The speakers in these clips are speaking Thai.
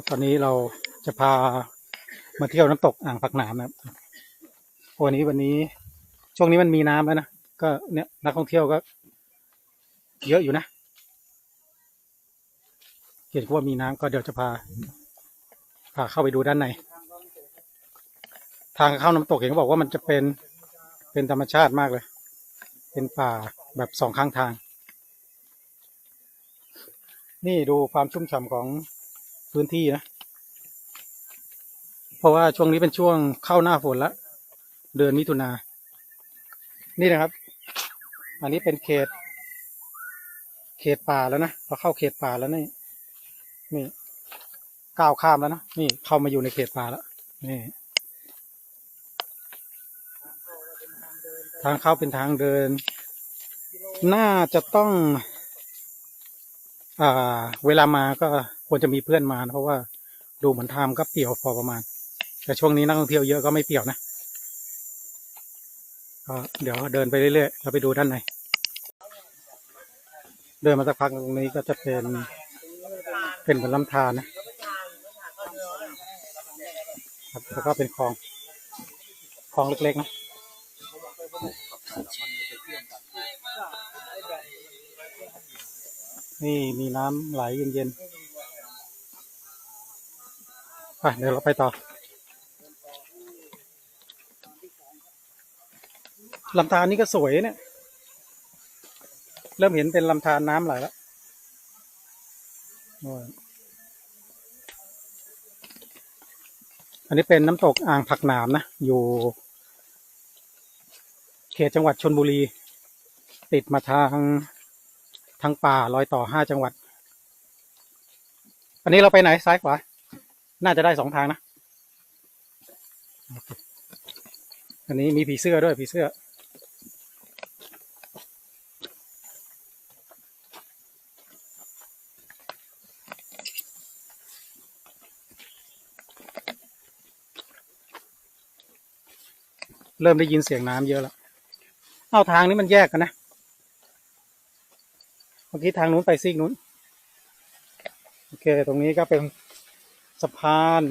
ครับตอนนี้เราจะพามาเที่ยวน้ำตกอ่างผักหนามนะครับวันนี้วันนี้ช่วงนี้มันมีน้ำแล้วนะก็เนี่ยนักท่องเที่ยวก็ เยอะอยู่นะเห็นว่ามีน้ำก็เดี๋ยวจะพาพาเข้าไปดูด้านใน ทางเข้าน้ำตกเห็นเขาบอกว่ามันจะเป็นเป็นธรรมชาติมากเลย เป็นป่าแบบสองข้างทาง นี่ดูความชุ่มฉ่ำของ พื้นที่นะ เพราะว่าช่วงนี้เป็นช่วงเข้าหน้าฝนล้วเดือนมิถุนา นี่นะครับ อันนี้เป็นเขต เขตป่าแล้วนะพอเข้าเขตป่าแล้วนี่ นี่ก้าวข้ามแล้วนะ นี่เข้ามาอยู่ในเขตป่าแล้ว นี่ ทางเข้าเป็นทางเดิน น่าจะต้อง อ่า เวลามาก็ ควรจะมีเพื่อนมานะเพราะว่าดูเหมือนทางก็เปี่ยวพอประมาณ แต่ช่วงนี้นักท่องเที่ยวเยอะก็ไม่เปี่ยวนะก็เดี๋ยวเดินไปเรื่อยๆเราไปดูด้านในเดินมาสักพักตรงนี้ก็จะเป็นเป็นเหมือนลำธารนะแล้วก็เป็นคลองคลองเล็กๆนะนี่มีน้ำไหลเย็นๆ ไปเดี๋ยวเราไปต่อลำธารนี่ก็สวยเนี่ย เริ่มเห็นเป็นลำธารน้ำไหลแล้วอันนี้เป็นน้ำตกอ่างผักหนามนะ อยู่เขตจังหวัดชนบุรี ติดมาทางทางป่ารอยต่อห้าจังหวัด อันนี้เราไปไหนซ้ายขวา น่าจะได้สองทางนะ อันนี้มีผีเสื้อด้วยผีเสื้อ เริ่มได้ยินเสียงน้ำเยอะแล้ว เอาทางนี้มันแยกกันนะ เมื่อกี้ทางนู้นไปซีกนู้น โอเค ตรงนี้ก็เป็น สะพาน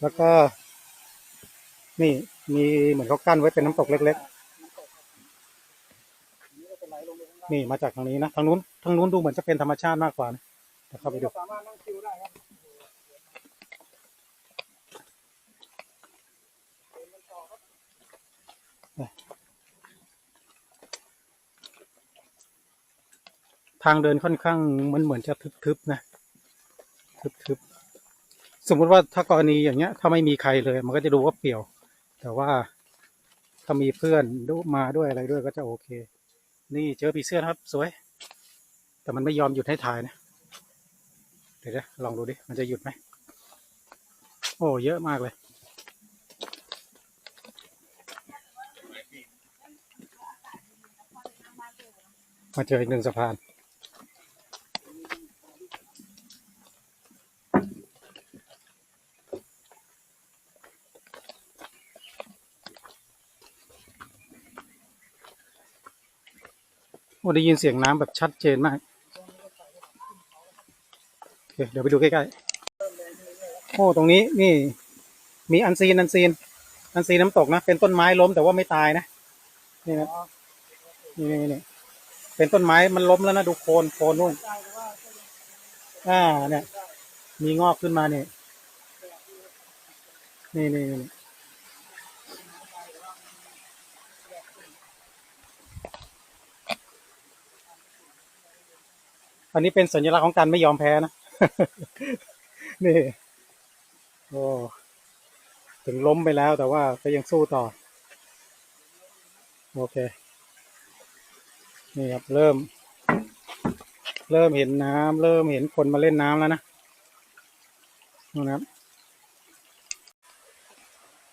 แล้วก็ นี่มีเหมือนเขากั้นไว้เป็นน้ำตกเล็ก ๆ นี่มาจากทางนี้นะทางนู้นทางนู้นดูเหมือนจะเป็นธรรมชาติมากกว่านะเดี๋ยวเข้าไปดูทางเดินค่อนข้างมันเหมือนจะทึบๆนะ ทึบๆสมมุติว่าถ้ากรณีอย่างเงี้ย ถ้าไม่มีใครเลย มันก็จะดูว่าเปี่ยว แต่ว่าถ้ามีเพื่อนดูมาด้วยอะไรด้วยก็จะโอเค นี่เจอผีเสื้อนะครับ สวย แต่มันไม่ยอมหยุดให้ถ่ายนะ เดี๋ยวนะลองดูดิ มันจะหยุดไหม โอ้ เยอะมากเลยมาเจออีกหนึ่งสะพาน โอ้ได้ยินเสียงน้ำแบบชัดเจนมากโอเคเดี๋ยวไปดูใกล้ๆโอ้ตรงนี้นี่ มีอันซีนอันซีน อันซีนน้ำตกนะ เป็นต้นไม้ล้มแต่ว่าไม่ตายนะนี่นะนี่นี่นี่เป็นต้นไม้มันล้มแล้วนะดูโคนโคนนู่นอ่าเนี่ย มีงอกขึ้นมาเนี่ยนี่นี่นี่ อันนี้เป็นสัญลักษณ์ของการไม่ยอมแพ้นะ นี่ โอ้ถึงล้มไปแล้วแต่ว่าก็ยังสู้ต่อ โอเค นี่ครับ เริ่ม เริ่มเห็นน้ำเริ่มเห็นคนมาเล่นน้ำแล้วนะนู่นนะครับ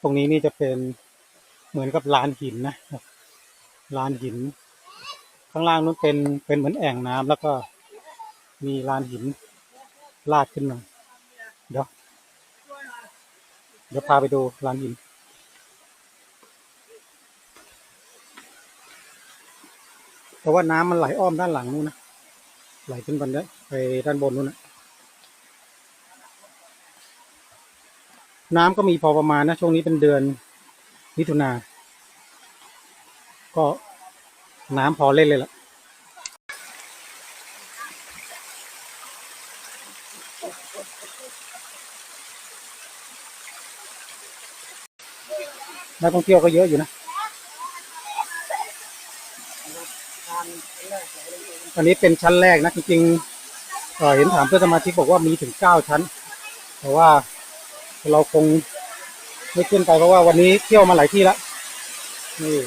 ตรงนี้นี่จะเป็นเหมือนกับลานหินนะลานหิน ข้างล่างนู้นเป็นเป็นเหมือนแอ่งน้ำแล้วก็ มีลานหินลาดขึ้นมาเดี๋ยว เดี๋ยวพาไปดูลานหิน เพราะว่าน้ำมันไหลอ้อมด้านหลังนู้นนะ ไหลขึ้นไปได้ไปด้านบนนู้นนะน้ำก็มีพอประมาณนะ ช่วงนี้เป็นเดือนมิถุนา ก็น้ำพอเล่นเลยล่ะ นักท่องเที่ยวก็เยอะอยู่นะอันนี้เป็นชั้นแรกนะจริงๆเเห็นถามเพื่อนสมาชิกบอกว่ามีถึงเก้าชั้น แต่ว่าเราคงไม่ขึ้นไปเพราะว่าวันนี้เที่ยวมาหลายที่แล้วนี่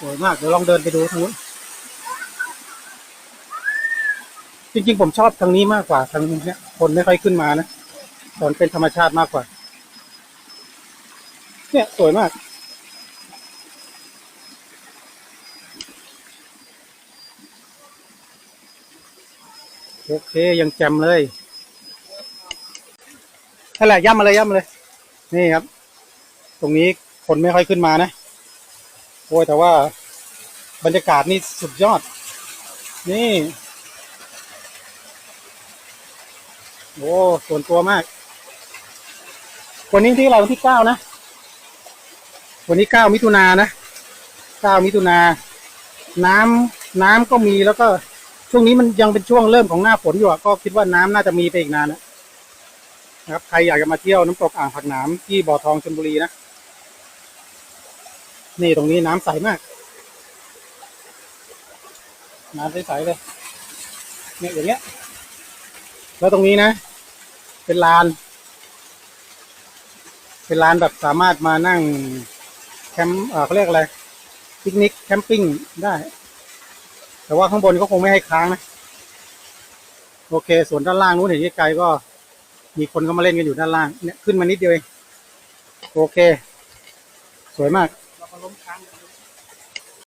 สวยมากเดี๋ยวลองเดินไปดูทางนู้นจริงๆผมชอบทางนี้มากกว่าทางนี้คนไม่ค่อยขึ้นมานะ ตอนเป็นธรรมชาติมากกว่า เนี่ยสวยมาก โอเคยังแจ่มเลยนั่นแหละย่ำมาเลยย่ำมาเลย นี่ครับ ตรงนี้คนไม่ค่อยขึ้นมานะโอ้ยแต่ว่าบรรยากาศนี่สุดยอด นี่ โอ้ส่วนตัวมาก วันนี้ที่เราวันที่เก้านะ วันนี้เก้ามิถุนานะเก้ามิถุนา น้ำน้ำก็มีแล้วก็ช่วงนี้มันยังเป็นช่วงเริ่มของหน้าฝนอยู่ก็คิดว่าน้ำน่าจะมีไปอีกนานนะนะครับใครอยากจะมาเที่ยวน้ำตกอ่างผักหนามที่บ่อทองชลบุรีนะนี่ตรงนี้น้ำใสมากน้ำใสๆเลยเนี่ยอย่างเงี้ย แล้วตรงนี้นะ เป็นลาน เป็นลานแบบสามารถมานั่งแคมป์เขาเรียกอะไรปิกนิกแคมปิ้งได้ แต่ว่าข้างบนก็คงไม่ให้ค้างนะ โอเค ส่วนด้านล่างนู้นเห็นไกลๆก็ มีคนก็มาเล่นกันอยู่ด้านล่างเนี่ยขึ้นมานิดเดียวเอง โอเค สวยมาก